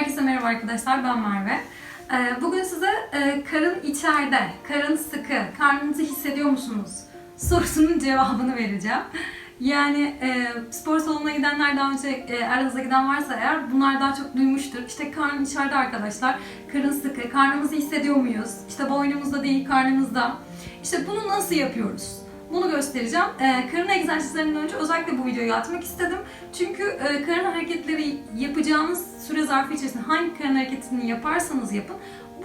Herkese merhaba arkadaşlar, ben Merve. Ee, Bugün size e, karın içeride, karın sıkı, karnınızı hissediyor musunuz sorusunun cevabını vereceğim. Yani e, spor salonuna gidenler daha önce e, aranızda giden varsa eğer bunlar daha çok duymuştur. İşte karnın içeride arkadaşlar, karın sıkı, karnımızı hissediyor muyuz? İşte boynumuzda değil, karnımızda. İşte bunu nasıl yapıyoruz? Bunu göstereceğim. Ee, karın egzersizlerinden önce özellikle bu videoyu atmak istedim. Çünkü e, karın hareketleri yapacağınız süre zarfı içerisinde hangi karın hareketini yaparsanız yapın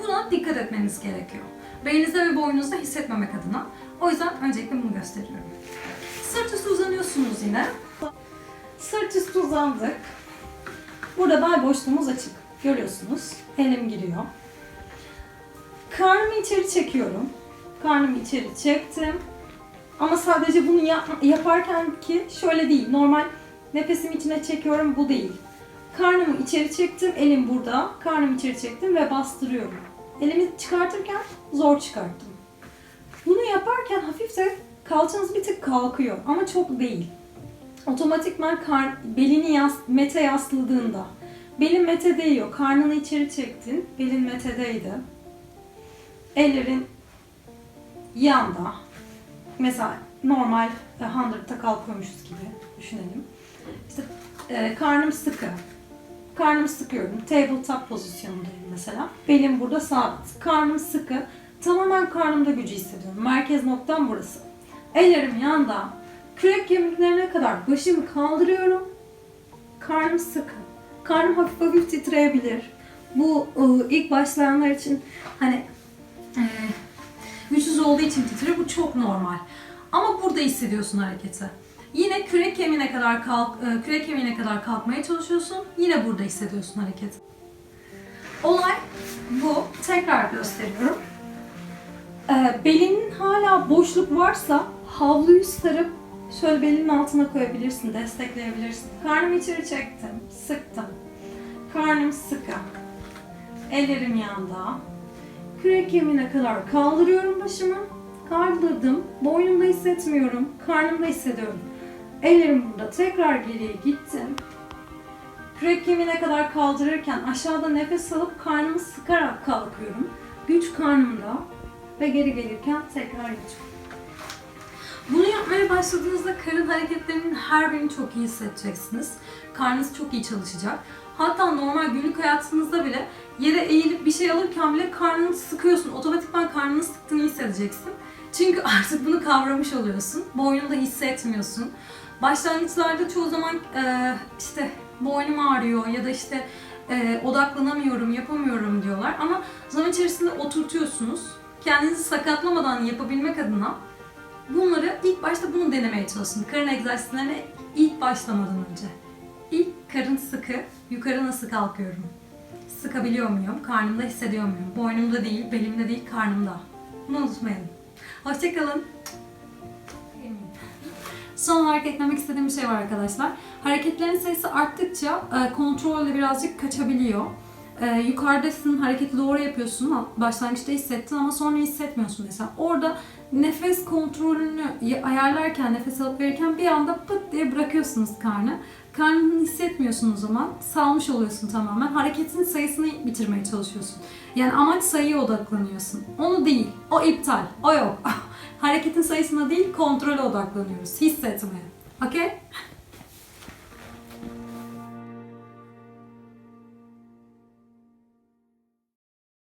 buna dikkat etmeniz gerekiyor. Belinizde ve boynunuzda hissetmemek adına. O yüzden öncelikle bunu gösteriyorum. Sırt üstü uzanıyorsunuz yine. Sırt üstü uzandık. Burada bel boşluğumuz açık. Görüyorsunuz. Elim giriyor. Karnımı içeri çekiyorum. Karnımı içeri çektim. Ama sadece bunu yap- yaparken ki şöyle değil. Normal nefesimi içine çekiyorum bu değil. Karnımı içeri çektim. Elim burada. Karnımı içeri çektim ve bastırıyorum. Elimi çıkartırken zor çıkarttım. Bunu yaparken hafif de kalçanız bir tık kalkıyor ama çok değil. Otomatikman kar, belini yas, mete yasladığında belin mete değiyor. Karnını içeri çektin. Belin metedeydi. Ellerin yanda. Mesela normal e, 100'ta kalkıyormuşuz gibi düşünelim. İşte e, karnım sıkı. Karnımı sıkıyorum. Tabletop pozisyonundayım mesela. Belim burada sabit. Karnım sıkı. Tamamen karnımda gücü hissediyorum. Merkez noktam burası. Ellerim yanda. Kürek kemiklerine kadar başımı kaldırıyorum. Karnım sıkı. Karnım hafif hafif titreyebilir. Bu e, ilk başlayanlar için hani e, güçsüz olduğu için titriyor. Bu çok normal. Ama burada hissediyorsun hareketi. Yine kürek kemiğine kadar kalk, e, kürek kemiğine kadar kalkmaya çalışıyorsun. Yine burada hissediyorsun hareketi. Olay bu. Tekrar gösteriyorum. Ee, belinin hala boşluk varsa havluyu sarıp şöyle belinin altına koyabilirsin, destekleyebilirsin. Karnımı içeri çektim, sıktım. Karnım sıkı. Ellerim yanda. Kürek kemiğine kadar kaldırıyorum başımı. Kaldırdım. Boynumda hissetmiyorum. Karnımda hissediyorum. Ellerim burada. Tekrar geriye gittim. Kürek kemiğine kadar kaldırırken aşağıda nefes alıp karnımı sıkarak kalkıyorum. Güç karnımda ve geri gelirken tekrar güç. Bunu yapmaya başladığınızda karın hareketlerinin her birini çok iyi hissedeceksiniz. Karnınız çok iyi çalışacak. Hatta normal günlük hayatınızda bile yere eğilip bir şey alırken bile karnını sıkıyorsun. Otomatikman karnını sıktığını hissedeceksin. Çünkü artık bunu kavramış oluyorsun. Boynunda hissetmiyorsun. Başlangıçlarda çoğu zaman e, işte boynum ağrıyor ya da işte e, odaklanamıyorum, yapamıyorum diyorlar. Ama zaman içerisinde oturtuyorsunuz. Kendinizi sakatlamadan yapabilmek adına bunları ilk başta bunu denemeye çalışın. Karın egzersizlerine ilk başlamadan önce. İlk karın sıkı, yukarı nasıl kalkıyorum? Sıkabiliyor muyum? Karnımda hissediyor muyum? Boynumda değil, belimde değil, karnımda. Bunu unutmayın. Hoşçakalın. Son olarak eklemek istediğim bir şey var arkadaşlar. Hareketlerin sayısı arttıkça e, kontrolle birazcık kaçabiliyor. E, yukarıdasın, hareketi doğru yapıyorsun. Başlangıçta hissettin ama sonra hissetmiyorsun mesela. Orada nefes kontrolünü ayarlarken, nefes alıp verirken bir anda pıt diye bırakıyorsunuz karnı. Karnını hissetmiyorsun o zaman. Salmış oluyorsun tamamen. Hareketin sayısını bitirmeye çalışıyorsun. Yani amaç sayıya odaklanıyorsun. Onu değil. O iptal. O yok. Hareketin sayısına değil kontrole odaklanıyoruz. Hissetmeye. Okey?